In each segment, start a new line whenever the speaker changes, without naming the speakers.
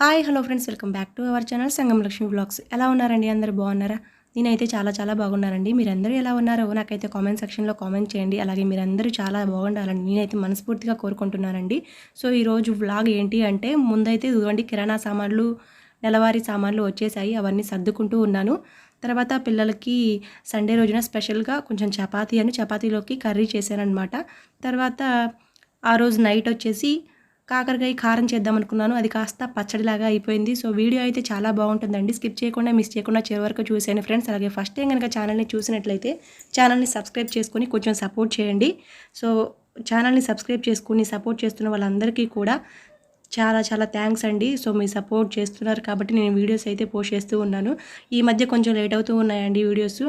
Hi hello friends welcome back to our channel Sangam Lakshmi blogs ఎలా ఉన్నారండి అందరు? బాగున్నారా? నేనైతే చాలా చాలా బాగున్నానండి. మీరందరూ ఎలా ఉన్నారో నాకైతే కామెంట్ సెక్షన్లో కామెంట్ చేయండి. అలాగే మీరందరూ చాలా బాగుండాలని నేనైతే మనస్ఫూర్తిగా కోరుకుంటున్నానండి. సో ఈరోజు వ్లాగ్ ఏంటి అంటే ముందైతే చూడండి కిరాణా సామాన్లు నెలవారీ సామాన్లు వచ్చేసాయి. అవన్నీ సర్దుకుంటూ ఉన్నాను. తర్వాత పిల్లలకి సండే రోజున స్పెషల్గా కొంచెం చపాతీ అని చపాతీలోకి కర్రీ చేశానమాట తర్వాత ఆ రోజు నైట్ వచ్చేసి కాకరకాయ కారం చేద్దాం అనుకున్నాను. అది కాస్త పచ్చడిలాగా అయిపోయింది. సో వీడియో అయితే చాలా బాగుంటుందండి. స్కిప్ చేయకుండా మిస్ చేయకుండా చివరి వరకు చూసేయండి ఫ్రెండ్స్. అలాగే ఫస్ట్ టైం కనుక ఛానల్ని చూసినట్లయితే ఛానల్ని సబ్స్క్రైబ్ చేసుకొని కొంచెం సపోర్ట్ చేయండి. సో ఛానల్ని సబ్స్క్రైబ్ చేసుకుని సపోర్ట్ చేస్తున్న వాళ్ళందరికీ కూడా చాలా చాలా థ్యాంక్స్ అండి. సో మీ సపోర్ట్ చేస్తున్నారు కాబట్టి నేను వీడియోస్ అయితే పోస్ట్ చేస్తూ ఉన్నాను. ఈ మధ్య కొంచెం లేట్ అవుతూ ఉన్నాయండి వీడియోస్.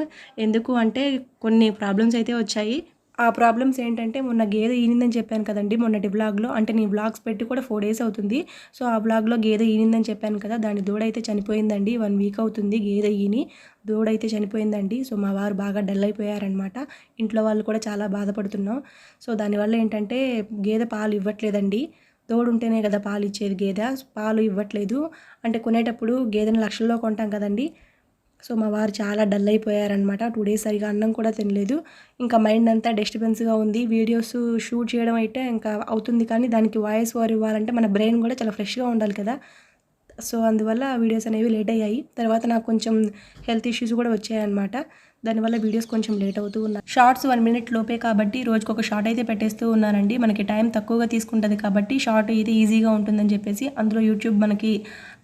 ఎందుకు అంటే కొన్ని ప్రాబ్లమ్స్ అయితే వచ్చాయి. ఆ ప్రాబ్లమ్స్ ఏంటంటే మొన్న గేదె ఈనిందని చెప్పాను కదండి మొన్నటి బ్లాగ్లో అంటే నేను బ్లాగ్స్ పెట్టి కూడా ఫోర్ డేస్ అవుతుంది. సో ఆ బ్లాగ్లో గేదె ఈనిందని చెప్పాను కదా దాని దూడ అయితే చనిపోయిందండి. వన్ వీక్ అవుతుంది గేదె ఈని. దూడ అయితే చనిపోయిందండి. సో మా వారు బాగా డల్ అయిపోయారనమాట ఇంట్లో వాళ్ళు కూడా చాలా బాధపడుతున్నాం. సో దానివల్ల ఏంటంటే గేదె పాలు ఇవ్వట్లేదండి. తోడు ఉంటేనే కదా పాలు ఇచ్చేది గేదె. పాలు ఇవ్వట్లేదు. అంటే కొనేటప్పుడు గేదెని లక్షల్లో కొంటాం కదండి. సో మా వారు చాలా డల్ అయిపోయారనమాట టూ డేస్ సరిగా అన్నం కూడా తినలేదు. ఇంకా మైండ్ అంతా డిస్టర్బెన్స్గా ఉంది. వీడియోస్ షూట్ చేయడం అయితే ఇంకా అవుతుంది కానీ దానికి వాయిస్ ఓవర్ ఇవ్వాలంటే మన బ్రెయిన్ కూడా చాలా ఫ్రెష్గా ఉండాలి కదా. సో అందువల్ల వీడియోస్ అనేవి లేట్ అయ్యాయి. తర్వాత నాకు కొంచెం హెల్త్ ఇష్యూస్ కూడా వచ్చాయన్నమాట. దానివల్ల వీడియోస్ కొంచెం లేట్ అవుతూ ఉన్నాయి షార్ట్స్ వన్ మినిట్ లోపే కాబట్టి రోజుకొక ఒక షార్ట్ అయితే పెట్టేస్తూ ఉన్నానండి మనకి టైం తక్కువగా తీసుకుంటుంది కాబట్టి షార్ట్ అయితే ఈజీగా ఉంటుందని చెప్పేసి అందులో యూట్యూబ్ మనకి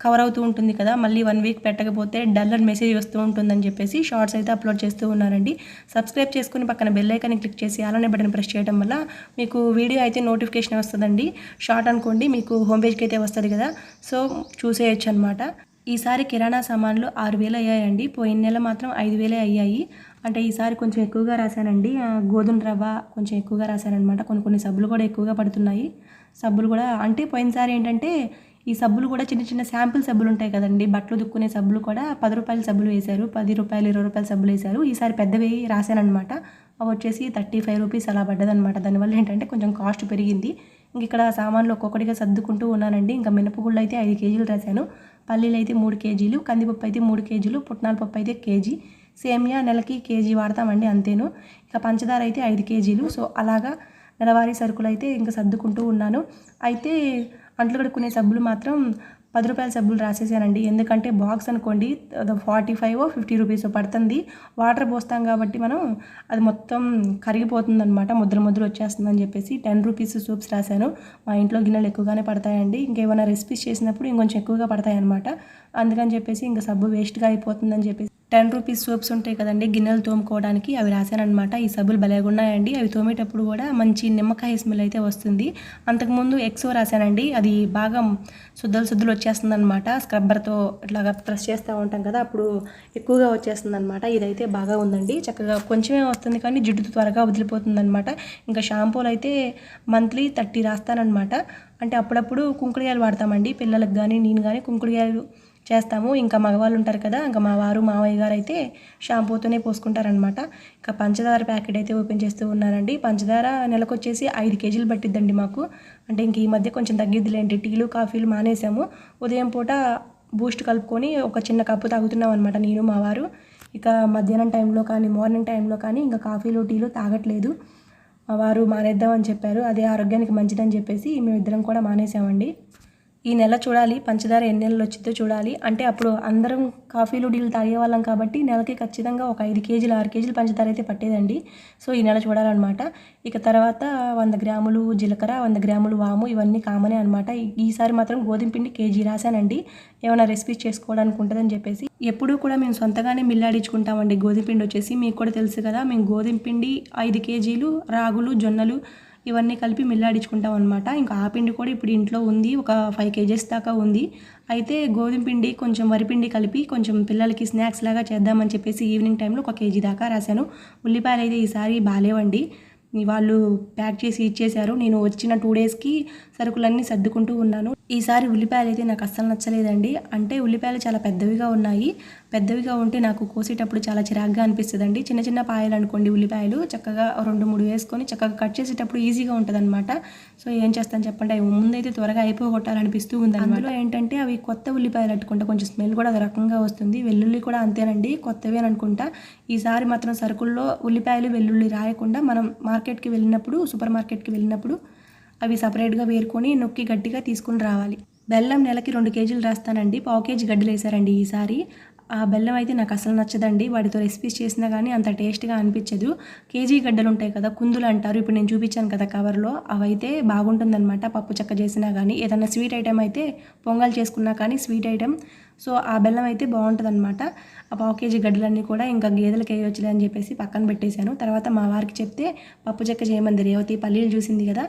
కవర్ అవుతూ ఉంటుంది కదా మళ్ళీ వన్ వీక్ పెట్టకపోతే డల్ అని మెసేజ్ వస్తూ ఉంటుందని చెప్పేసి షార్ట్స్ అయితే అప్లోడ్ చేస్తూ ఉన్నానండి సబ్స్క్రైబ్ చేసుకుని పక్కన బెల్ ఐకాన్ని క్లిక్ చేసి అలానే బటన్ ప్రెస్ చేయడం వల్ల మీకు వీడియో అయితే నోటిఫికేషన్ వస్తుందండి. షార్ట్ అనుకోండి మీకు హోమ్ పేజ్కి అయితే వస్తుంది కదా సో చూసేయచ్చు అనమాట ఈసారి కిరాణా సామాన్లు ఆరు వేలు అయ్యాయండి. పోయిన నెల మాత్రం ఐదు వేలే అయ్యాయి. అంటే ఈసారి కొంచెం ఎక్కువగా రాశానండి. గోధుమ రవ్వ కొంచెం ఎక్కువగా రాశానమాట కొన్ని కొన్ని సబ్బులు కూడా ఎక్కువగా పడుతున్నాయి. సబ్బులు కూడా అంటే పోయినసారి ఏంటంటే ఈ సబ్బులు కూడా చిన్న చిన్న శాంపుల్ సబ్బులు ఉంటాయి కదండి. బట్టలు దుక్కునే సబ్బులు కూడా పది రూపాయల సబ్బులు వేశారు. పది రూపాయలు ఇరవై రూపాయల సబ్బులు వేశారు. ఈసారి పెద్దవి రాశానమాట అవి వచ్చేసి థర్టీ ఫైవ్ రూపీస్ అలా పడ్డదనమాట దానివల్ల ఏంటంటే కొంచెం కాస్ట్ పెరిగింది. ఇంక ఇక్కడ సామాన్లు ఒక్కొక్కటిగా సర్దుకుంటూ ఉన్నానండి. ఇంకా మినపగుళ్ళు అయితే ఐదు కేజీలు రాశాను. పల్లీలు అయితే మూడు కేజీలు కందిపప్పు అయితే మూడు కేజీలు పుట్నాల పప్పు అయితే కేజీ. సేమియా నెలకి కేజీ వాడతామండి అంతేను. ఇక పంచదార అయితే ఐదు కేజీలు. సో అలాగా నెలవారీ సరుకులు అయితే ఇంకా సర్దుకుంటూ ఉన్నాను. అయితే అంట్లు కడుక్కునే సబ్బులు మాత్రం పది రూపాయల సబ్బులు రాసేసానండి. ఎందుకంటే బాక్స్ అనుకోండి ఫార్టీ ఫైవ్ ఫిఫ్టీ రూపీస్ పడుతుంది. వాటర్ పోస్తాం కాబట్టి మనం అది మొత్తం కరిగిపోతుంది అనమాట ముద్ర ముద్ర వచ్చేస్తుందని చెప్పేసి టెన్ రూపీస్ సూప్స్ రాశాను. మా ఇంట్లో గిన్నెలు ఎక్కువగానే పడతాయండి. ఇంకేమైనా రెసిపీస్ చేసినప్పుడు ఇంకొంచెం ఎక్కువగా పడతాయి అనమాట అందుకని చెప్పేసి ఇంకా సబ్బు వేస్ట్గా అయిపోతుందని చెప్పేసి టెన్ రూపీస్ సోప్స్ ఉంటాయి కదండి గిన్నెలు తోముకోవడానికి అవి రాశానమాట ఈ సబ్బులు భలేగా ఉన్నాయండి. అవి తోమేటప్పుడు కూడా మంచి నిమ్మకాయ స్మెల్ అయితే వస్తుంది. అంతకుముందు ఎక్సో రాశానండి. అది బాగా శుద్ధలు శుద్ధులు వచ్చేస్తుంది అనమాట స్క్రబ్బర్తో ఇట్లాగా ప్రెస్ చేస్తూ ఉంటాం కదా అప్పుడు ఎక్కువగా వచ్చేస్తుంది అనమాట ఇదైతే బాగా ఉందండి. చక్కగా కొంచెమే వస్తుంది కానీ జిడ్డు త్వరగా వదిలిపోతుంది అనమాట ఇంకా షాంపూలు అయితే మంత్లీ థర్టీ రాస్తానమాట అంటే అప్పుడప్పుడు కుంకుడుగాయలు వాడతామండి. పిల్లలకు కానీ నేను కానీ కుంకుడుగాయలు చేస్తాము. ఇంకా మగవాళ్ళు ఉంటారు కదా ఇంకా మా వారు మావయ్య గారు అయితే షాంపూతోనే పోసుకుంటారనమాట ఇంకా పంచదార ప్యాకెట్ అయితే ఓపెన్ చేస్తూ ఉన్నారండి. పంచదార నెలకు వచ్చేసి ఐదు కేజీలు పట్టిద్దండి మాకు. అంటే ఇంక ఈ మధ్య కొంచెం తగ్గిద్దిలేండి. టీలు కాఫీలు మానేసాము. ఉదయం పూట బూస్ట్ కలుపుకొని ఒక చిన్న కప్పు తాగుతున్నాం అనమాట నేను మా వారు. ఇక మధ్యాహ్నం టైంలో కానీ మార్నింగ్ టైంలో కానీ ఇంకా కాఫీలు టీలు తాగట్లేదు. మా వారు మానేద్దామని చెప్పారు. అదే ఆరోగ్యానికి మంచిదని చెప్పేసి మేమిద్దరం కూడా మానేసామండి. ఈ నెల చూడాలి పంచదార ఎన్ని నెలలు వచ్చిందో చూడాలి. అంటే అప్పుడు అందరం కాఫీలు డీలు తాగేవాళ్ళం కాబట్టి నెలకి ఖచ్చితంగా ఒక ఐదు కేజీలు ఆరు కేజీలు పంచదార అయితే పట్టేదండి. సో ఈ నెల చూడాలన్నమాట. ఇక తర్వాత వంద గ్రాములు జీలకర్ర వంద గ్రాములు వాము ఇవన్నీ కామనే అనమాట ఈసారి మాత్రం గోధుమ పిండి కేజీ రాశానండి. ఏమైనా రెసిపీస్ చేసుకోవడానికి ఉంటుందని చెప్పేసి. ఎప్పుడూ కూడా మేము సొంతగానే మిల్లాడించుకుంటామండి గోధుమ పిండి వచ్చేసి. మీకు కూడా తెలుసు కదా మేము గోధుమ పిండి ఐదు కేజీలు రాగులు జొన్నలు ఇవన్నీ కలిపి మిల్లాడించుకుంటాం అనమాట ఇంకా ఆ పిండి కూడా ఇప్పుడు ఇంట్లో ఉంది ఒక ఫైవ్ కేజెస్ దాకా ఉంది. అయితే గోధుమ పిండి కొంచెం వరిపిండి కలిపి కొంచెం పిల్లలకి స్నాక్స్ లాగా చేద్దామని చెప్పేసి ఈవినింగ్ టైంలో ఒక కేజీ దాకా రాశాను. ఉల్లిపాయలు అయితే ఈసారి బాగాలేవండి వాళ్ళు ప్యాక్ చేసి ఇచ్చేశారు. నేను వచ్చిన టూ డేస్కి సరుకులన్నీ సర్దుకుంటూ ఉన్నాను. ఈసారి ఉల్లిపాయలు అయితే నాకు అస్సలు నచ్చలేదండి. అంటే ఉల్లిపాయలు చాలా పెద్దవిగా ఉన్నాయి. పెద్దవిగా ఉంటే నాకు కోసేటప్పుడు చాలా చిరాగ్గా అనిపిస్తుందండి. చిన్న చిన్న పాయలు అనుకోండి ఉల్లిపాయలు చక్కగా రెండు మూడు వేసుకొని చక్కగా కట్ చేసేటప్పుడు ఈజీగా ఉంటుంది అనమాట సో ఏం చేస్తాను చెప్పండి? అవి ముందైతే త్వరగా అయిపోగొట్టాలనిపిస్తూ ఉంది అందులో ఏంటంటే అవి కొత్త ఉల్లిపాయలు అట్టుకుంటే కొంచెం స్మెల్ కూడా ఒక రకంగా వస్తుంది. వెల్లుల్లి కూడా అంతేనండి కొత్తవే అనుకుంటా. ఈసారి మాత్రం సరుకుల్లో ఉల్లిపాయలు వెల్లుల్లి రాయకుండా మనం మార్కెట్కి వెళ్ళినప్పుడు సూపర్ మార్కెట్కి వెళ్ళినప్పుడు అవి సపరేట్గా వేరుకొని నొక్కి గట్టిగా తీసుకుని రావాలి. బెల్లం నెలకి రెండు కేజీలు రాస్తానండి. పావు కేజీ గడ్డలు వేసారండి ఈసారి. ఆ బెల్లం అయితే నాకు అసలు నచ్చదండి. వాటితో రెసిపీస్ చేసినా కానీ అంత టేస్ట్గా అనిపించదు. కేజీ గడ్డలు ఉంటాయి కదా కుందులు అంటారు. ఇప్పుడు నేను చూపించాను కదా కవర్లో. అవైతే బాగుంటుందన్నమాట పప్పు చెక్క చేసినా కానీ ఏదైనా స్వీట్ ఐటెం అయితే పొంగల్ చేసుకున్నా కానీ స్వీట్ ఐటెం. సో ఆ బెల్లం అయితే బాగుంటుంది అనమాట ఆ పావు కేజీ గడ్డలన్నీ కూడా ఇంకా గేదెలకు వేయొచ్చులే అని చెప్పేసి పక్కన పెట్టేశాను. తర్వాత మా వారికి చెప్తే పప్పు చెక్క చేయమంది. రేవతి పల్లీలు చూసింది కదా.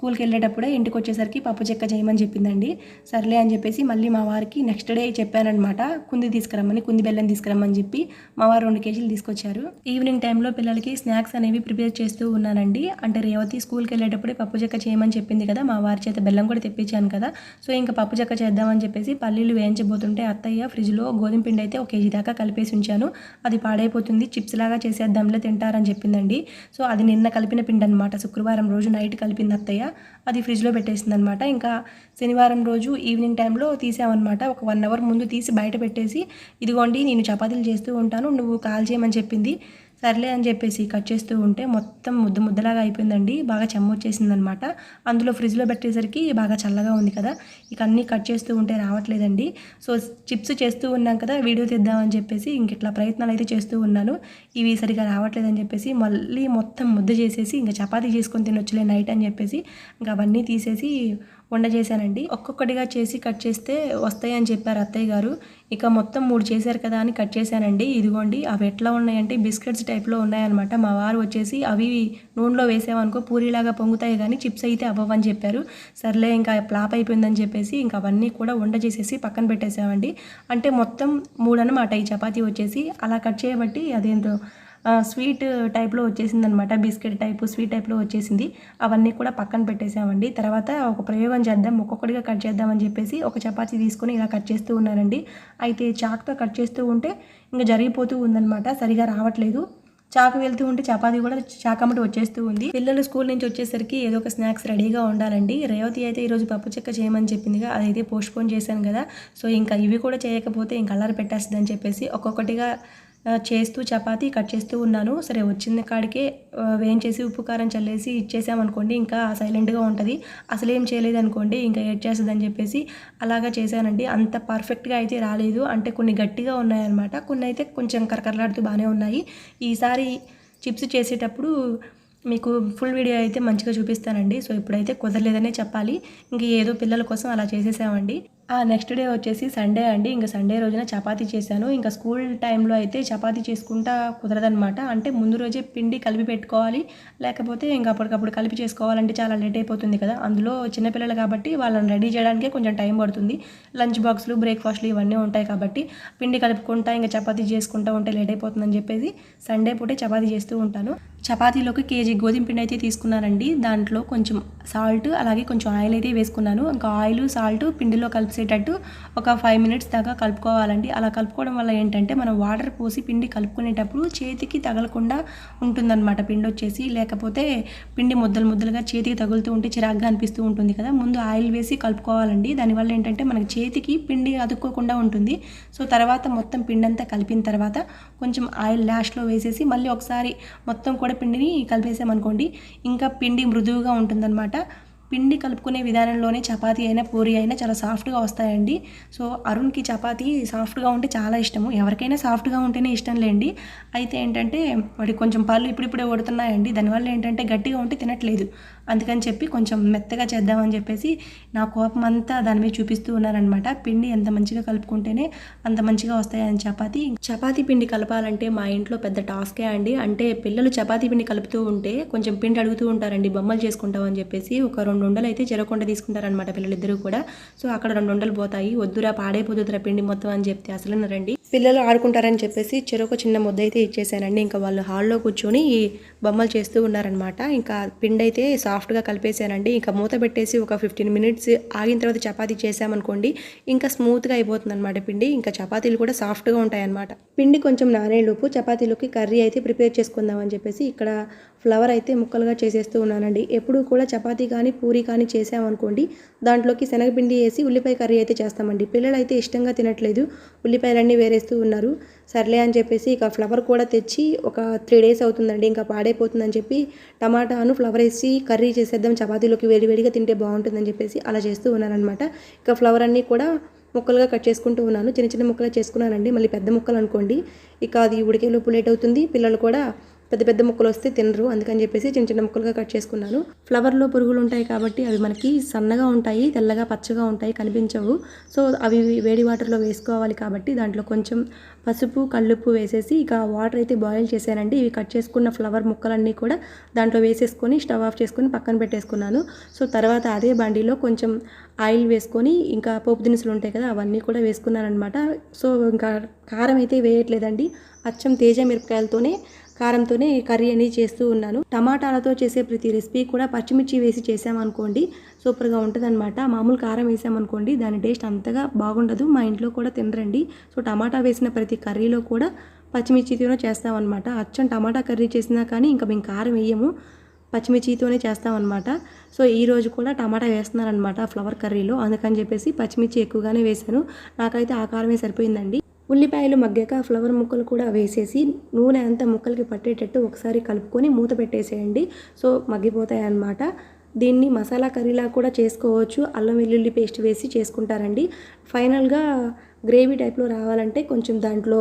స్కూల్కి వెళ్ళేటప్పుడే ఇంటికి వచ్చేసరికి పప్పు చెక్క చేయమని చెప్పిందండి. సర్లే అని చెప్పేసి మళ్ళీ మా వారికి నెక్స్ట్ డే చెప్పానమాట కుంది తీసుకురమ్మని కుంది బెల్లం తీసుకురమ్మని చెప్పి మా వారు రెండు కేజీలు తీసుకొచ్చారు. ఈవినింగ్ టైంలో పిల్లలకి స్నాక్స్ అనేవి ప్రిపేర్ చేస్తూ ఉన్నానండి. అంటే రేవతి స్కూల్కి వెళ్ళేటప్పుడే పప్పు చెక్క చేయమని చెప్పింది కదా మా వారి చేత బెల్లం కూడా తెప్పించాను కదా. సో ఇంకా పప్పు చెక్క చేద్దామని చెప్పేసి పల్లీలు వేయించబోతుంటే అత్తయ్య ఫ్రిడ్జ్లో గోధుమ పిండి అయితే ఒక కేజీ దాకా కలిపేసి ఉంచాను. అది పాడైపోతుంది చిప్స్ లాగా చేసేద్దాంలో తింటారని చెప్పిందండి. సో అది నిన్న కలిపిన పిండి అనమాట శుక్రవారం రోజు నైట్ కలిపింది అత్తయ్య. అది ఫ్రిడ్జ్లో పెట్టేసింది అనమాట ఇంకా శనివారం రోజు ఈవినింగ్ టైంలో తీసామన్నమాట ఒక వన్ అవర్ ముందు తీసి బయట పెట్టేసి ఇదిగోండి నేను చపాతీలు చేస్తూ ఉంటాను నువ్వు కాల్ చేయమని చెప్పింది. సర్లే అని చెప్పేసి కట్ చేస్తూ ఉంటే మొత్తం ముద్ద ముద్దలాగా అయిపోయిందండి. బాగా చెమ్మొచ్చేసింది అనమాట అందులో ఫ్రిడ్జ్లో పెట్టేసరికి బాగా చల్లగా ఉంది కదా. ఇక అన్నీ కట్ చేస్తూ ఉంటే రావట్లేదండి. సో చిప్స్ చేస్తూ ఉన్నాం కదా వీడియో తీద్దామని చెప్పేసి ఇంక ఇట్లా ప్రయత్నాలు అయితే చేస్తూ ఉన్నాను. ఇవి సరిగా రావట్లేదని చెప్పేసి మళ్ళీ మొత్తం ముద్ద చేసేసి ఇంకా చపాతీ చేసుకొని తినొచ్చులే నైట్ అని చెప్పేసి ఇంకా అవన్నీ తీసేసి వండ చేశానండి. ఒక్కొక్కటిగా చేసి కట్ చేస్తే వస్తాయి అని చెప్పారు అత్తయ్య గారు. ఇక మొత్తం మూడు చేశారు కదా అని కట్ చేశానండి. ఇదిగోండి అవి ఎట్లా ఉన్నాయంటే బిస్కెట్స్ టైప్లో ఉన్నాయన్నమాట. మా వారు వచ్చేసి అవి నూనెలో వేసామనుకో పూరిలాగా పొంగుతాయి కానీ చిప్స్ అయితే అవ్వవని చెప్పారు. సర్లే ఇంకా ప్లాప్ అయిపోయిందని చెప్పేసి ఇంకా అవన్నీ కూడా వండ చేసేసి పక్కన పెట్టేసామండి. అంటే మొత్తం మూడు ఈ చపాతీ వచ్చేసి అలా కట్ చేయబట్టి అదేంటో స్వీట్ టైప్లో వచ్చేసింది అనమాట బిస్కెట్ టైపు స్వీట్ టైప్లో వచ్చేసింది. అవన్నీ కూడా పక్కన పెట్టేసామండి. తర్వాత ఒక ప్రయోగం చేద్దాం ఒక్కొక్కటిగా కట్ చేద్దామని చెప్పేసి ఒక చపాతీ తీసుకొని ఇలా కట్ చేస్తూ ఉన్నానండి అయితే చాక్తో కట్ చేస్తూ ఉంటే ఇంకా జరిగిపోతూ ఉందనమాట సరిగా రావట్లేదు. చాకు వెళ్తూ ఉంటే చపాతీ కూడా చాకమ్మటి వచ్చేస్తూ ఉంది. పిల్లలు స్కూల్ నుంచి వచ్చేసరికి ఏదో ఒక స్నాక్స్ రెడీగా ఉండాలండి. రేవతి అయితే ఈరోజు పప్పు చెక్క చేయమని చెప్పిందిగా అదైతే పోస్ట్పోన్ చేశాను కదా. సో ఇంకా ఇవి కూడా చేయకపోతే ఇంకా అల్లరి పెట్టేస్తుంది అని చెప్పేసి ఒక్కొక్కటిగా చేస్తూ చపాతీ కట్ చేస్తూ ఉన్నాను. సరే వచ్చిన కాడికే వేయించేసి ఉప్పు కారం చల్లేసి ఇచ్చేసామనుకోండి ఇంకా సైలెంట్గా ఉంటుంది. అసలు ఏం చేయలేదు అనుకోండి ఇంకా ఏడ్ చేస్తుంది అని చెప్పేసి అలాగా చేశానండి. అంత పర్ఫెక్ట్గా అయితే రాలేదు. అంటే కొన్ని గట్టిగా ఉన్నాయన్నమాట. కొన్ని అయితే కొంచెం కరకరలాడుతూ బాగానే ఉన్నాయి. ఈసారి చిప్స్ చేసేటప్పుడు మీకు ఫుల్ వీడియో అయితే మంచిగా చూపిస్తానండి. సో ఇప్పుడైతే కుదరలేదనే చెప్పాలి. ఇంక ఏదో పిల్లల కోసం అలా చేసేసామండి. నెక్స్ట్ డే వచ్చేసి సండే అండి. ఇంకా సండే రోజున చపాతీ చేశాను. ఇంకా స్కూల్ టైంలో అయితే చపాతీ చేసుకుంటా కుదరదనమాట అంటే ముందు రోజే పిండి కలిపి పెట్టుకోవాలి. లేకపోతే ఇంకా అప్పటికప్పుడు కలిపి చేసుకోవాలంటే చాలా లేట్ అయిపోతుంది కదా. అందులో చిన్నపిల్లలు కాబట్టి వాళ్ళని రెడీ చేయడానికే కొంచెం టైం పడుతుంది. లంచ్ బాక్స్లు బ్రేక్ఫాస్ట్లు ఇవన్నీ ఉంటాయి కాబట్టి పిండి కలుపుకుంటా ఇంకా చపాతీ చేసుకుంటా ఉంటే లేట్ అయిపోతుందని చెప్పేసి సండే పూటే చపాతీ చేస్తూ ఉంటాను. చపాతీలోకి కేజీ గోధుమ పిండి అయితే తీసుకున్నానండి. దాంట్లో కొంచెం సాల్ట్ అలాగే కొంచెం ఆయిల్ అయితే వేసుకున్నాను. ఇంకా ఆయిల్ సాల్ట్ పిండిలో కలిసేటట్టు ఒక ఫైవ్ మినిట్స్ దాకా కలుపుకోవాలండి. అలా కలుపుకోవడం వల్ల ఏంటంటే మనం వాటర్ పోసి పిండి కలుపుకునేటప్పుడు చేతికి తగలకుండా ఉంటుందన్నమాట. పిండి వచ్చేసి లేకపోతే పిండి ముద్దలు ముద్దలుగా చేతికి తగులుతూ ఉంటే చిరాగ్గా అనిపిస్తూ ఉంటుంది కదా. ముందు ఆయిల్ వేసి కలుపుకోవాలండి. దానివల్ల ఏంటంటే మనకి చేతికి పిండి అతుక్కోకుండా ఉంటుంది. సో తర్వాత మొత్తం పిండి అంతా కలిపిన తర్వాత కొంచెం ఆయిల్ లాస్ట్లో వేసేసి మళ్ళీ ఒకసారి మొత్తం కూడా పిండిని కలిపేసామనుకోండి ఇంకా పిండి మృదువుగా ఉంటుందన్నమాట. పిండి కలుపుకునే విధానంలోనే చపాతీ అయినా పూరి అయినా చాలా సాఫ్ట్గా వస్తాయండి. సో అరుణ్కి చపాతీ సాఫ్ట్గా ఉంటే చాలా ఇష్టము. ఎవరికైనా సాఫ్ట్గా ఉంటేనే ఇష్టం లేండి. అయితే ఏంటంటే వాడికి కొంచెం పళ్ళు ఇప్పుడిప్పుడే కొడుతున్నాయండి దానివల్ల ఏంటంటే గట్టిగా ఉంటే తినట్లేదు. అందుకని చెప్పి కొంచెం మెత్తగా చేద్దామని చెప్పేసి నా కోపం అంతా దాని మీద చూపిస్తూ ఉన్నారనమాట పిండి ఎంత మంచిగా కలుపుకుంటేనే అంత మంచిగా వస్తాయని చపాతీ. చపాతీ పిండి కలపాలంటే మా ఇంట్లో పెద్ద టాస్కే అండి. అంటే పిల్లలు చపాతీ పిండి కలుపుతూ ఉంటే కొంచెం పిండి అడుగుతూ ఉంటారండి. బొమ్మలు చేసుకుంటామని చెప్పేసి ఒక రెండు ఉండలు అయితే చెరకుండా తీసుకుంటారనమాట పిల్లలిద్దరూ కూడా. సో అక్కడ రెండు ఉండలు పోతాయి. వద్దురా పాడైపోతుందిరా పిండి మొత్తం అని చెప్తే అసలు రండి పిల్లలు ఆడుకుంటారని చెప్పేసి చెరకు చిన్న ముద్ద అయితే ఇచ్చేసానండి ఇంకా వాళ్ళు హాల్లో కూర్చొని బొమ్మలు చేస్తూ ఉన్నారనమాట ఇంకా పిండి అయితే సాఫ్ట్గా కలిపేసానండి ఇంకా మూత పెట్టేసి ఒక ఫిఫ్టీన్ మినిట్స్ ఆగిన తర్వాత చపాతీ చేసామనుకోండి ఇంకా స్మూత్గా అయిపోతుంది అనమాట పిండి. ఇంకా చపాతీలు కూడా సాఫ్ట్గా ఉంటాయన్నమాట. పిండి కొంచెం నానేలోపు చపాతీలోకి కర్రీ అయితే ప్రిపేర్ చేసుకుందామని చెప్పేసి ఇక్కడ ఫ్లవర్ అయితే ముక్కలుగా చేసేస్తూ ఉన్నానండి. ఎప్పుడు కూడా చపాతీ కానీ పూరి కానీ చేసామనుకోండి దాంట్లోకి శనగపిండి వేసి ఉల్లిపాయ కర్రీ అయితే చేస్తామండి. పిల్లలు అయితే ఇష్టంగా తినట్లేదు ఉల్లిపాయలన్నీ వేరేస్తూ ఉన్నారు. సర్లే అని చెప్పేసి ఇక ఫ్లవర్ కూడా తెచ్చి ఒక త్రీ డేస్ అవుతుందండి ఇంకా పాడైపోతుందని చెప్పి టమాటాను ఫ్లవర్ వేసి కర్రీ చేసేద్దాం చపాతీలోకి వేడివేడిగా తింటే బాగుంటుందని చెప్పేసి అలా చేస్తూ ఉన్నానమాట ఇక ఫ్లవర్ అన్నీ కూడా ముక్కలుగా కట్ చేసుకుంటూ ఉన్నాను. చిన్న చిన్న ముక్కలు చేసుకున్నానండి. మళ్ళీ పెద్ద ముక్కలు అనుకోండి. ఇక అది ఉడికేలోపు లేట్ అవుతుంది. పిల్లలు కూడా పెద్ద పెద్ద ముక్కలు వస్తే తినరు. అందుకని చెప్పేసి చిన్న చిన్న ముక్కలుగా కట్ చేసుకున్నాను. ఫ్లవర్లో పురుగులు ఉంటాయి కాబట్టి అవి మనకి సన్నగా ఉంటాయి తెల్లగా పచ్చగా ఉంటాయి కనిపించవు. సో అవి వేడి వాటర్లో వేసుకోవాలి కాబట్టి దాంట్లో కొంచెం పసుపు కల్లుప్పు వేసేసి ఇక వాటర్ అయితే బాయిల్ చేశానండి. ఇవి కట్ చేసుకున్న ఫ్లవర్ ముక్కలన్నీ కూడా దాంట్లో వేసేసుకొని స్టవ్ ఆఫ్ చేసుకొని పక్కన పెట్టేసుకున్నాను. సో తర్వాత అదే బండిలో కొంచెం ఆయిల్ వేసుకొని ఇంకా పోపు దినుసులు ఉంటాయి కదా అవన్నీ కూడా వేసుకున్నాను అనమాట సో ఇంకా కారం అయితే వేయట్లేదండి. అచ్చం తేజ మిరపకాయలతోనే కారంతోనే కర్రీ అనేది చేస్తూ ఉన్నాను. టమాటాలతో చేసే ప్రతి రెసిపీ కూడా పచ్చిమిర్చి వేసి చేసామనుకోండి సూపర్గా ఉంటుందన్నమాట. మామూలు కారం వేసామనుకోండి దాని టేస్ట్ అంతగా బాగుండదు. మా ఇంట్లో కూడా తినరండి. సో టమాటా వేసిన ప్రతి కర్రీలో కూడా పచ్చిమిర్చితోనే చేస్తామన్నమాట. అచ్చం టమాటా కర్రీ చేసినా కానీ ఇంకా మేము కారం వేయము. పచ్చిమిర్చితోనే చేస్తామన్నమాట. సో ఈ రోజు కూడా టమాటా వేస్తున్నారనమాట ఫ్లవర్ కర్రీలో. అందుకని చెప్పేసి పచ్చిమిర్చి ఎక్కువగానే వేశాను. నాకైతే ఆ కారమే సరిపోయిందండి. ఉల్లిపాయలు మగ్గాక ఫ్లవర్ ముక్కలు కూడా వేసేసి నూనె అంతా ముక్కలకి పట్టేటట్టు ఒకసారి కలుపుకొని మూత పెట్టేసేయండి. సో మగ్గిపోతాయి అన్నమాట దీన్ని మసాలా కర్రీలా కూడా చేసుకోవచ్చు. అల్లం వెల్లుల్లి పేస్ట్ వేసి చేసుకుంటారండి. ఫైనల్గా గ్రేవీ టైప్లో రావాలంటే కొంచెం దాంట్లో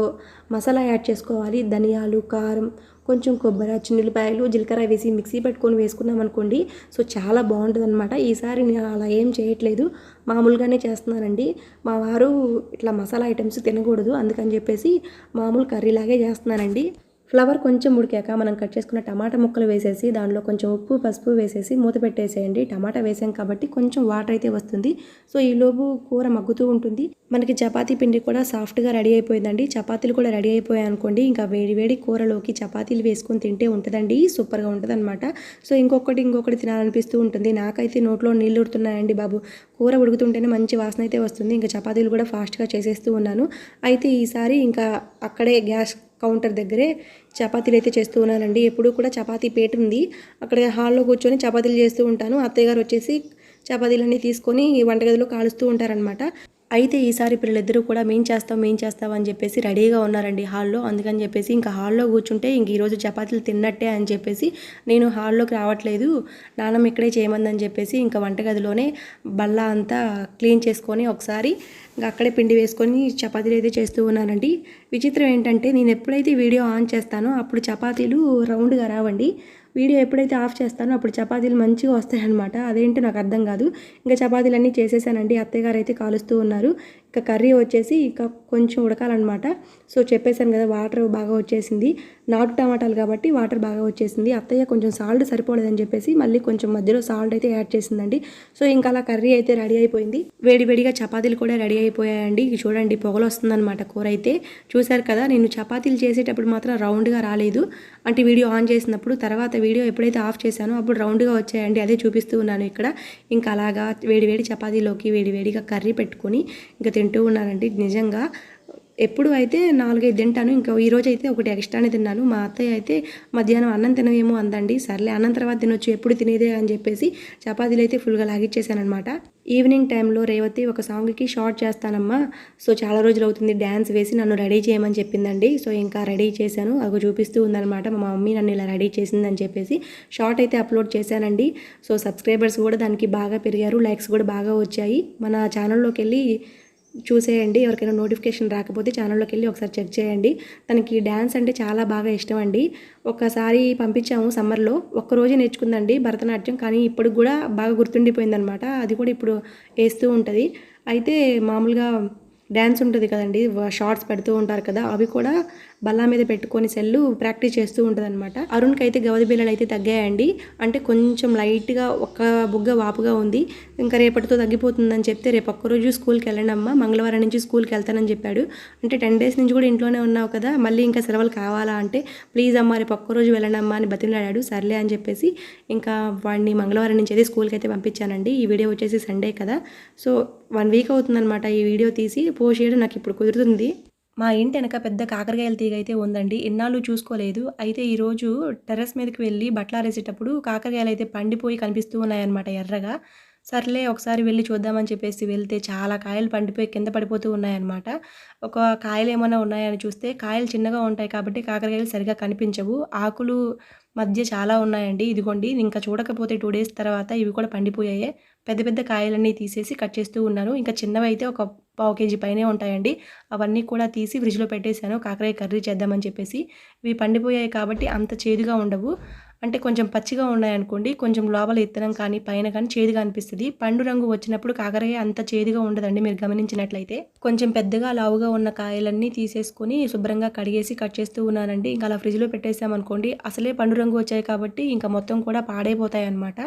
మసాలా యాడ్ చేసుకోవాలి. ధనియాలు కారం కొంచెం కొబ్బరి చిన్నులపాయలు జీలకర్ర వేసి మిక్సీ పెట్టుకొని వేసుకున్నాం అనుకోండి. సో చాలా బాగుంటుంది అనమాట ఈసారి నేను అలా ఏం చేయట్లేదు. మామూలుగానే చేస్తున్నానండి. మా వారు ఇట్లా మసాలా ఐటమ్స్ తినకూడదు. అందుకని చెప్పేసి మామూలు కర్రీలాగే చేస్తున్నానండి. ఫ్లవర్ కొంచెం ఉడికాక మనం కట్ చేసుకున్న టమాటా ముక్కలు వేసేసి దానిలో కొంచెం ఉప్పు పసుపు వేసేసి మూత పెట్టేసేయండి. టమాటా వేసాం కాబట్టి కొంచెం వాటర్ అయితే వస్తుంది. సో ఈలోపు కూర మగ్గుతూ ఉంటుంది. మనకి చపాతీ పిండి కూడా సాఫ్ట్గా రెడీ అయిపోయిందండి. చపాతీలు కూడా రెడీ అయిపోయాయి అనుకోండి. ఇంకా వేడి వేడి కూరలోకి చపాతీలు వేసుకొని తింటే ఉంటుందండి. సూపర్గా ఉంటుందన్నమాట. సో ఇంకొకటి ఇంకొకటి తినాలనిపిస్తూ ఉంటుంది. నాకైతే నోట్లో నీళ్ళు ఉడుతున్నాయండి బాబు. కూర ఉడుకుతుంటేనే మంచి వాసన అయితే వస్తుంది. ఇంకా చపాతీలు కూడా ఫాస్ట్గా చేసేస్తూ ఉన్నాను. అయితే ఈసారి ఇంకా అక్కడే గ్యాస్ కౌంటర్ దగ్గరే చపాతీలు అయితే చేస్తూ ఉన్నానండి. ఎప్పుడు కూడా చపాతీ పేట ఉంది. అక్కడ హాల్లో కూర్చొని చపాతీలు చేస్తూ ఉంటాను. అత్తయ్య గారు వచ్చేసి చపాతీలన్నీ తీసుకొని వంటగదిలో కాలుస్తూ ఉంటారనమాట అయితే ఈసారి పిల్లలిద్దరూ కూడా మేం చేస్తాం మేం చేస్తాం అని చెప్పేసి రెడీగా ఉన్నారండి హాల్లో. అందుకని చెప్పేసి ఇంకా హాల్లో కూర్చుంటే ఇంక ఈరోజు చపాతీలు తిన్నట్టే అని చెప్పేసి నేను హాల్లోకి రావట్లేదు. నాన్నమ్మ ఇక్కడే చేయమందని చెప్పేసి ఇంకా వంటగదిలోనే బల్ల అంతా క్లీన్ చేసుకొని ఒకసారి ఇంకా అక్కడే పిండి వేసుకొని చపాతీలు అయితే చేస్తూ ఉన్నానండి. విచిత్రం ఏంటంటే నేను ఎప్పుడైతే వీడియో ఆన్ చేస్తానో అప్పుడు చపాతీలు రౌండ్గా రావండి. వీడియో ఎప్పుడైతే ఆఫ్ చేస్తానో అప్పుడు చపాతీలు మంచిగా వస్తాయన్నమాట. అదేంటి నాకు అర్థం కాదు. ఇంకా చపాతీలన్నీ చేసేసానండి. అత్తయ్య గారు అయితే కాలుస్తూ ఉన్నారు. ఇంకా కర్రీ వచ్చేసి ఇంకా కొంచెం ఉడకాలన్నమాట. సో చెప్పేశాను కదా వాటర్ బాగా వచ్చేసింది. నాటు టమాటాలు కాబట్టి వాటర్ బాగా వచ్చేసింది. అత్తయ్య కొంచెం సాల్ట్ సరిపోలేదని చెప్పేసి మళ్ళీ కొంచెం మధ్యలో సాల్ట్ అయితే యాడ్ చేసిందండి. సో ఇంకా అలా కర్రీ అయితే రెడీ అయిపోయింది. వేడివేడిగా చపాతీలు కూడా రెడీ అయిపోయాయండి. చూడండి పొగలు వస్తుందన్నమాట కూర అయితే. చూశారు కదా నేను చపాతీలు చేసేటప్పుడు మాత్రం రౌండ్గా రాలేదు. అంటే వీడియో ఆన్ చేసినప్పుడు తర్వాత వీడియో ఎప్పుడైతే ఆఫ్ చేశానో అప్పుడు రౌండ్గా వచ్చాయండి. అదే చూపిస్తూ ఉన్నాను ఇక్కడ. ఇంకా అలాగా వేడివేడి చపాతీలోకి వేడివేడిగా కర్రీ పెట్టుకొని ఇంకా తింటూ ఉన్నానండి నిజంగా ఎప్పుడు అయితే నాలుగైదు తింటాను ఇంకా ఈరోజు అయితే ఒకటి ఎక్స్ట్రానే తిన్నాను. మా అత్తయ్య అయితే మధ్యాహ్నం అన్నం తినవేమో అందండి. సర్లే అన్నం తర్వాత తినొచ్చు ఎప్పుడు తినేదే అని చెప్పేసి చపాతీలు అయితే ఫుల్గా లాగిచ్చేసానమాట ఈవినింగ్ టైంలో రేవతి ఒక సాంగ్కి షార్ట్ చేస్తానమ్మా. సో చాలా రోజులు అవుతుంది డ్యాన్స్ వేసి నన్ను రెడీ చేయమని చెప్పిందండి. సో ఇంకా రెడీ చేశాను. అవి చూపిస్తూ ఉందన్నమాట. మా మమ్మీ నన్ను ఇలా రెడీ చేసిందని చెప్పేసి షార్ట్ అయితే అప్లోడ్ చేశానండి. సో సబ్స్క్రైబర్స్ కూడా దానికి బాగా పెరిగారు లైక్స్ కూడా బాగా వచ్చాయి. మన ఛానల్లోకి వెళ్ళి చూసేయండి. ఎవరికైనా నోటిఫికేషన్ రాకపోతే ఛానల్లోకి వెళ్ళి ఒకసారి చెక్ చేయండి. తనకి డ్యాన్స్ అంటే చాలా బాగా ఇష్టం అండి ఒకసారి పంపించాము సమ్మర్లో. ఒక్కరోజే నేర్చుకుందండి భరతనాట్యం. కానీ ఇప్పుడు కూడా బాగా గుర్తుండిపోయిందనమాట. అది కూడా ఇప్పుడు వేస్తూ ఉంటుంది. అయితే మామూలుగా డ్యాన్స్ ఉంటుంది కదండి షార్ట్స్ పెడుతూ ఉంటారు కదా అవి కూడా బల్లా మీద పెట్టుకొని సెల్లు ప్రాక్టీస్ చేస్తూ ఉంటుందన్నమాట. అరుణ్కి అయితే గవది బిళ్ళలు అయితే తగ్గాయండి అంటే కొంచెం లైట్గా ఒక బుగ్గ వాపుగా ఉంది ఇంకా రేపటితో తగ్గిపోతుందని చెప్తే రేపు ఒక్కరోజు స్కూల్కి వెళ్ళండి మంగళవారం నుంచి స్కూల్కి వెళ్తానని చెప్పాడు. అంటే టెన్ డేస్ నుంచి కూడా ఇంట్లోనే ఉన్నావు కదా మళ్ళీ ఇంకా సెలవులు కావాలా అంటే ప్లీజ్ అమ్మా రేపు ఒక్కరోజు వెళ్ళండి అని బతిమలాడాడు సర్లే అని చెప్పేసి ఇంకా వాడిని మంగళవారం నుంచి అయితే స్కూల్కి అయితే పంపించానండి ఈ వీడియో వచ్చేసి సండే కదా. సో వన్ వీక్ అవుతుందనమాట ఈ వీడియో తీసి పోస్ట్ చేయడం నాకు ఇప్పుడు కుదురుతుంది. మా ఇంటి వెనక పెద్ద కాకరకాయల తీగ అయితే ఉందండి. ఇన్నాళ్ళు చూసుకోలేదు. అయితే ఈరోజు టెర్రస్ మీదకి వెళ్ళి బట్టలారేసేటప్పుడు కాకరకాయలు అయితే పండిపోయి కనిపిస్తూ ఉన్నాయన్నమాట ఎర్రగా. సర్లే ఒకసారి వెళ్ళి చూద్దామని చెప్పేసి వెళ్తే చాలా కాయలు పండిపోయి కింద పడిపోతూ ఉన్నాయన్నమాట. ఒక కాయలు ఏమైనా ఉన్నాయని చూస్తే కాయలు చిన్నగా ఉంటాయి కాబట్టి కాకరకాయలు సరిగా కనిపించవు. ఆకులు మధ్య చాలా ఉన్నాయండి. ఇదిగోండి ఇంకా చూడకపోతే టూ డేస్ తర్వాత ఇవి కూడా పండిపోయాయి. పెద్ద పెద్ద కాయలన్నీ తీసేసి కట్ చేస్తూ ఉన్నాను. ఇంకా చిన్నవి అయితే ఒక పావు కేజీ పైనే ఉంటాయండి. అవన్నీ కూడా తీసి ఫ్రిడ్జ్లో పెట్టేశాను. కాకరాయ కర్రీ చేద్దామని చెప్పేసి. ఇవి పండిపోయాయి కాబట్టి అంత చేదుగా ఉండవు. అంటే కొంచెం పచ్చిగా ఉన్నాయనుకోండి కొంచెం లోపల ఇత్తనం కానీ పైన కానీ చేదుగా అనిపిస్తుంది. పండు రంగు వచ్చినప్పుడు కాకరకాయ అంత చేదుగా ఉండదండి మీరు గమనించినట్లయితే. కొంచెం పెద్దగా లావుగా ఉన్న కాయలన్నీ తీసేసుకొని శుభ్రంగా కడిగేసి కట్ చేస్తూ ఉన్నానండి. ఇంకా అలా ఫ్రిడ్జ్లో పెట్టేసామనుకోండి అసలే పండు రంగు వచ్చాయి కాబట్టి ఇంకా మొత్తం కూడా పాడైపోతాయి అనమాట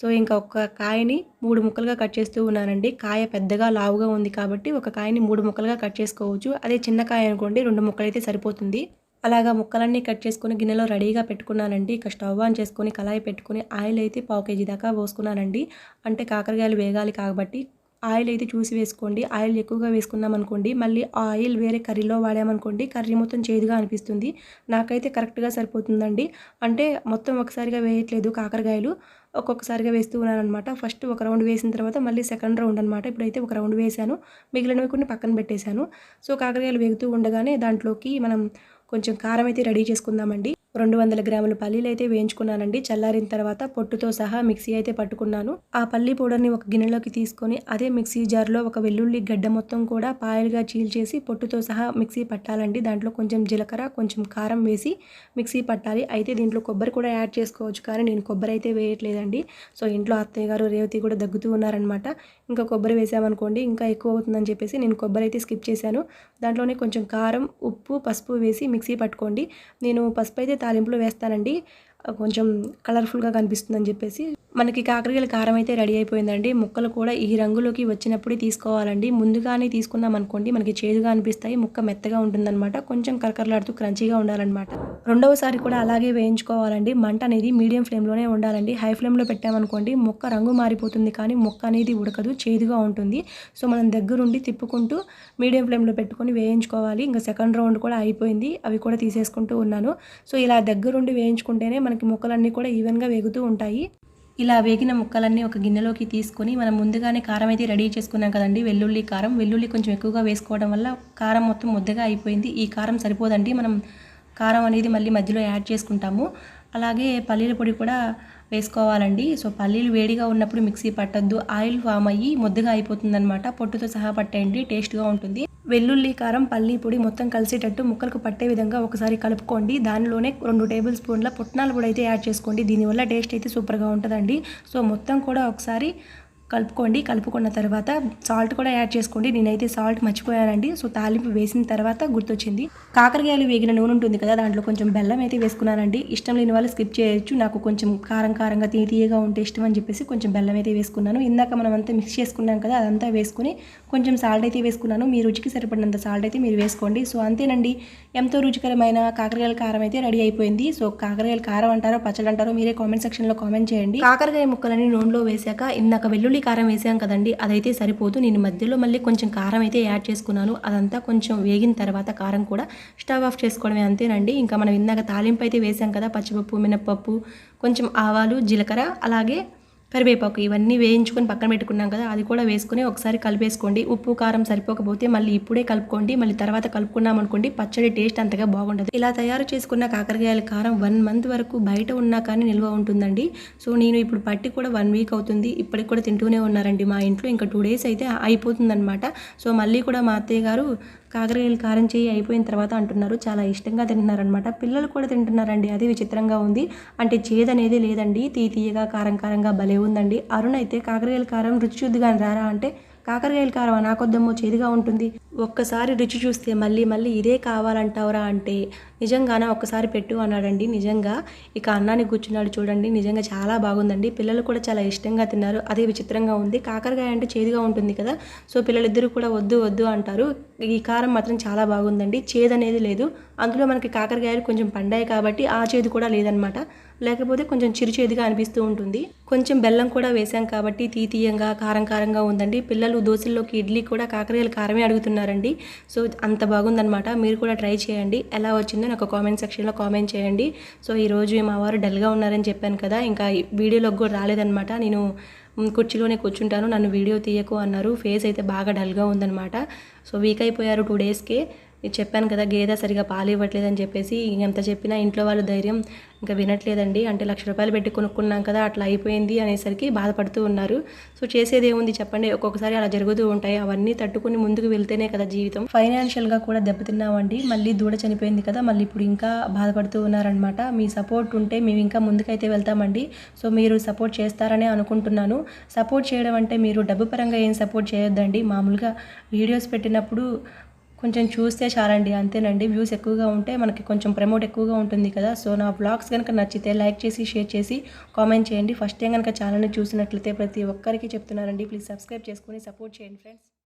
సో ఇంకా ఒక కాయని మూడు ముక్కలుగా కట్ చేస్తూ ఉన్నానండి. కాయ పెద్దగా లావుగా ఉంది కాబట్టి ఒక కాయని మూడు ముక్కలుగా కట్ చేసుకోవచ్చు. అదే చిన్న కాయ అనుకోండి రెండు ముక్కలైతే సరిపోతుంది. అలాగా ముక్కలన్నీ కట్ చేసుకొని గిన్నెలో రెడీగా పెట్టుకున్నానండి. ఇక స్టవ్ ఆన్ చేసుకొని కళాయి పెట్టుకొని ఆయిల్ అయితే పావు కేజీ దాకా పోసుకున్నానండి. అంటే కాకరకాయలు వేగాలి కాబట్టి ఆయిల్ అయితే చూసి వేసుకోండి. ఆయిల్ ఎక్కువగా వేసుకున్నాం అనుకోండి మళ్ళీ ఆయిల్ వేరే కర్రీలో వాడామనుకోండి కర్రీ మొత్తం చేదుగా అనిపిస్తుంది. నాకైతే కరెక్ట్గా సరిపోతుందండి. అంటే మొత్తం ఒకసారిగా వేయట్లేదు కాకరకాయలు ఒక్కొక్కసారిగా వేస్తూ ఉన్నాను అనమాట ఫస్ట్ ఒక రౌండ్ వేసిన తర్వాత మళ్ళీ సెకండ్ రౌండ్ అనమాట ఇప్పుడైతే ఒక రౌండ్ వేసాను మిగిలినవి కొన్ని పక్కన పెట్టేశాను. సో కాకరకాయలు వేగుతూ ఉండగానే దాంట్లోకి మనం కొంచెం కారం అయితే రెడీ చేసుకుందామండి. రెండు వందల గ్రాముల పల్లీలు అయితే వేయించుకున్నానండి. చల్లారిన తర్వాత పొట్టుతో సహా మిక్సీ అయితే పట్టుకున్నాను. ఆ పల్లీ పౌడర్ని ఒక గిన్నెలోకి తీసుకొని అదే మిక్సీ జార్లో ఒక వెల్లుల్లి గడ్డ మొత్తం కూడా పాయలుగా చీల్చేసి పొట్టుతో సహా మిక్సీ పట్టాలండి. దాంట్లో కొంచెం జీలకర్ర కొంచెం కారం వేసి మిక్సీ పట్టాలి. అయితే దీంట్లో కొబ్బరి కూడా యాడ్ చేసుకోవచ్చు. కానీ నేను కొబ్బరి అయితే వేయట్లేదండి. సో ఇంట్లో అత్తయ్య గారు రేవతి కూడా దగ్గుతూ ఉన్నారనమాట ఇంకా కొబ్బరి వేసామనుకోండి ఇంకా ఎక్కువ అవుతుందని చెప్పేసి నేను కొబ్బరి అయితే స్కిప్ చేశాను. దాంట్లోనే కొంచెం కారం ఉప్పు పసుపు వేసి మిక్సీ పట్టుకోండి. నేను పసుపు అయితే తాలింపులో వేస్తానండి. కొంచెం కలర్ఫుల్గా కనిపిస్తుందని చెప్పేసి మనకి కాకరకాయల కారం అయితే రెడీ అయిపోయిందండి. ముక్కలు కూడా ఈ రంగులోకి వచ్చినప్పుడే తీసుకోవాలండి. ముందుగానే తీసుకున్నాం అనుకోండి మనకి చేదుగా అనిపిస్తాయి. ముక్క మెత్తగా ఉంటుందన్నమాట. కొంచెం కరకరలాడుతూ క్రంచీగా ఉండాలన్నమాట. రెండవసారి కూడా అలాగే వేయించుకోవాలండి. మంట అనేది మీడియం ఫ్లేమ్లోనే ఉండాలండి. హై ఫ్లేమ్లో పెట్టామనుకోండి ముక్క రంగు మారిపోతుంది కానీ ముక్క అనేది ఉడకదు చేదుగా ఉంటుంది. సో మనం దగ్గరుండి తిప్పుకుంటూ మీడియం ఫ్లేమ్లో పెట్టుకొని వేయించుకోవాలి. ఇంకా సెకండ్ రౌండ్ కూడా అయిపోయింది. అవి కూడా తీసేసుకుంటూ ఉన్నాను. సో ఇలా దగ్గరుండి వేయించుకుంటేనే మనకి ముక్కలన్నీ కూడా ఈవెన్గా వేగుతూ ఉంటాయి. ఇలా వేగిన ముక్కలన్నీ ఒక గిన్నెలోకి తీసుకొని మనం ముందుగానే కారం అయితే రెడీ చేసుకున్నాం కదండి. వెల్లుల్లి కారం. వెల్లుల్లి కొంచెం ఎక్కువగా వేసుకోవడం వల్ల కారం మొత్తం ముద్దగా అయిపోయింది. ఈ కారం సరిపోదండి. మనం కారం అనేది మళ్ళీ మధ్యలో యాడ్ చేసుకుంటాము. అలాగే పల్లీల పొడి కూడా వేసుకోవాలండి. సో పల్లీలు వేడిగా ఉన్నప్పుడు మిక్సీ పట్టద్దు. ఆయిల్ ఫామ్ అయ్యి ముద్దగా అయిపోతుందనమాట పొట్టుతో సహా పట్టేయండి. టేస్ట్గా ఉంటుంది. వెల్లుల్లి కారం పల్లి పొడి మొత్తం కలిసేటట్టు ముక్కలకు పట్టే విధంగా ఒకసారి కలుపుకోండి. దానిలోనే రెండు టేబుల్ స్పూన్ల పుట్నాల పొడి అయితే యాడ్ చేసుకోండి. దీనివల్ల టేస్ట్ అయితే సూపర్గా ఉంటుందండి. సో మొత్తం కూడా ఒకసారి కలుపుకోండి. కలుపుకున్న తర్వాత సాల్ట్ కూడా యాడ్ చేసుకోండి. నేనైతే సాల్ట్ మర్చిపోయానండి. సో తాలింపు వేసిన తర్వాత గుర్తొచ్చింది. కాకరకాయలు వేగిన నూనె ఉంటుంది కదా దాంట్లో కొంచెం బెల్లం అయితే వేసుకున్నానండి. ఇష్టం లేని వాళ్ళు స్కిప్ చేయొచ్చు. నాకు కొంచెం కారం కారంగా తీయగా ఉంటే ఇష్టం అని చెప్పేసి కొంచెం బెల్లం అయితే వేసుకున్నాను. ఇందాక మనం అంతా మిక్స్ చేసుకున్నాం కదా అదంతా వేసుకుని కొంచెం సాల్ట్ అయితే వేసుకున్నాను. మీ రుచికి సరిపడినంత సాల్ట్ అయితే మీరు వేసుకోండి. సో అంతేనండి. ఎంతో రుచికరమైన కాకరకాయల కారం అయితే రెడీ అయిపోయింది. సో కాకరకాయల కారం అంటారో పచ్చడి అంటారో మీరే కామెంట్ సెక్షన్లో కామెంట్ చేయండి. కాకరకాయ ముక్కలని నూనెలో వేసాక ఇందాక వెల్లుల్లి కారం వేసాం కదండి అదైతే సరిపోదు. నేను మధ్యలో మళ్ళీ కొంచెం కారం అయితే యాడ్ చేసుకున్నాను. అదంతా కొంచెం వేగిన తర్వాత కారం కూడా స్టవ్ ఆఫ్ చేసుకోవడమే అంతేనండి. ఇంకా మనం ఇందాక తాలింపు అయితే వేసాం కదా పచ్చిపప్పు మినప్పప్పు కొంచెం ఆవాలు జీలకర్ర అలాగే కరివేపాకు ఇవన్నీ వేయించుకొని పక్కన పెట్టుకున్నాం కదా అది కూడా వేసుకుని ఒకసారి కలిపేసుకోండి. ఉప్పు కారం సరిపోకపోతే మళ్ళీ ఇప్పుడే కలుపుకోండి. మళ్ళీ తర్వాత కలుపుకున్నాం అనుకోండి పచ్చడి టేస్ట్ అంతగా బాగుండదు. ఇలా తయారు చేసుకున్న కాకరకాయల కారం వన్ మంత్ వరకు బయట ఉన్నా కానీ నిల్వ ఉంటుందండి. సో నేను ఇప్పుడు పట్టి కూడా వన్ వీక్ అవుతుంది. ఇప్పటికి కూడా తింటూనే ఉన్నారండి మా ఇంట్లో. ఇంకా టూ డేస్ అయితే అయిపోతుందన్నమాట. సో మళ్ళీ కూడా మా అత్తయ్య గారు కాకరకాయలు కారం చేయి అయిపోయిన తర్వాత అంటున్నారు చాలా ఇష్టంగా తింటున్నారనమాట పిల్లలు కూడా తింటున్నారండి అది విచిత్రంగా ఉంది. అంటే చేదనేది లేదండి తీ తీయగా కారం కారంగా భలే ఉందండి. అరుణ్ అయితే కాకరకాయల కారం రుచి చూద్దుగాని రారా అంటే కాకరకాయల కారం నాకొద్దమ్మో చేదుగా ఉంటుంది. ఒక్కసారి రుచి చూస్తే మళ్ళీ మళ్ళీ ఇదే కావాలంటావురా అంటే నిజంగానే ఒక్కసారి పెట్టు అన్నాడండి. నిజంగా ఇక అన్నాన్ని కూర్చున్నాడు చూడండి. నిజంగా చాలా బాగుందండి. పిల్లలు కూడా చాలా ఇష్టంగా తిన్నారు. అదే విచిత్రంగా ఉంది. కాకరకాయ అంటే చేదుగా ఉంటుంది కదా. సో పిల్లలిద్దరూ కూడా వద్దు వద్దు అంటారు. ఈ కారం మాత్రం చాలా బాగుందండి. చేదు అనేది లేదు. అందులో మనకి కాకరకాయలు కొంచెం పండాయి కాబట్టి ఆ చేదు కూడా లేదనమాట. లేకపోతే కొంచెం చిరుచేదుగా అనిపిస్తూ ఉంటుంది. కొంచెం బెల్లం కూడా వేసాం కాబట్టి తీతీయంగా కారం కారంగా ఉందండి. పిల్లలు దోశల్లోకి ఇడ్లీ కూడా కాకరకాయలు కారమే అడుగుతున్నారండి. సో అంత బాగుందనమాట. మీరు కూడా ట్రై చేయండి. ఎలా వచ్చిందో నాకు కామెంట్ సెక్షన్లో కామెంట్ చేయండి. సో ఈరోజు మా వారు డల్గా ఉన్నారని చెప్పాను కదా ఇంకా ఈ వీడియోలోకి కూడా రాలేదనమాట నేను కుర్చీలోనే కూర్చుంటాను నన్ను వీడియో తీయకు అన్నారు. ఫేస్ అయితే బాగా డల్గా ఉందన్నమాట. సో వీక్ అయిపోయారు టూ డేస్కే. చెప్పాను కదా గేదె సరిగా పాలు ఇవ్వట్లేదని చెప్పేసి ఎంత చెప్పినా ఇంట్లో వాళ్ళు ధైర్యం ఇంకా వినట్లేదండి. అంటే లక్ష రూపాయలు పెట్టి కొనుక్కున్నాం కదా అట్లా అయిపోయింది అనేసరికి బాధపడుతూ ఉన్నారు. సో చేసేది ఏముంది చెప్పండి ఒక్కొక్కసారి అలా జరుగుతూ ఉంటాయి. అవన్నీ తట్టుకుని ముందుకు వెళ్తేనే కదా జీవితం. ఫైనాన్షియల్గా కూడా దెబ్బతిన్నామండి. మళ్ళీ దూడ చనిపోయింది కదా మళ్ళీ ఇప్పుడు ఇంకా బాధపడుతూ ఉన్నారనమాట మీ సపోర్ట్ ఉంటే మేము ఇంకా ముందుకైతే వెళ్తామండి. సో మీరు సపోర్ట్ చేస్తారనే అనుకుంటున్నాను. సపోర్ట్ చేయడం అంటే మీరు డబ్బు పరంగా ఏం సపోర్ట్ చేయొద్దండి. మామూలుగా వీడియోస్ పెట్టినప్పుడు కొంచెం చూస్తే చాలండి అంతేనండి. వ్యూస్ ఎక్కువగా ఉంటే మనకి కొంచెం ప్రమోట్ ఎక్కువగా ఉంటుంది కదా. సో నా బ్లాగ్స్ కనుక నచ్చితే లైక్ చేసి షేర్ చేసి కామెంట్ చేయండి. ఫస్ట్ టైం కనుక ఛానల్ని చూసినట్లయితే ప్రతి ఒక్కరికి చెప్తున్నారండి ప్లీజ్ సబ్స్క్రైబ్ చేసుకొని సపోర్ట్ చేయండి ఫ్రెండ్స్.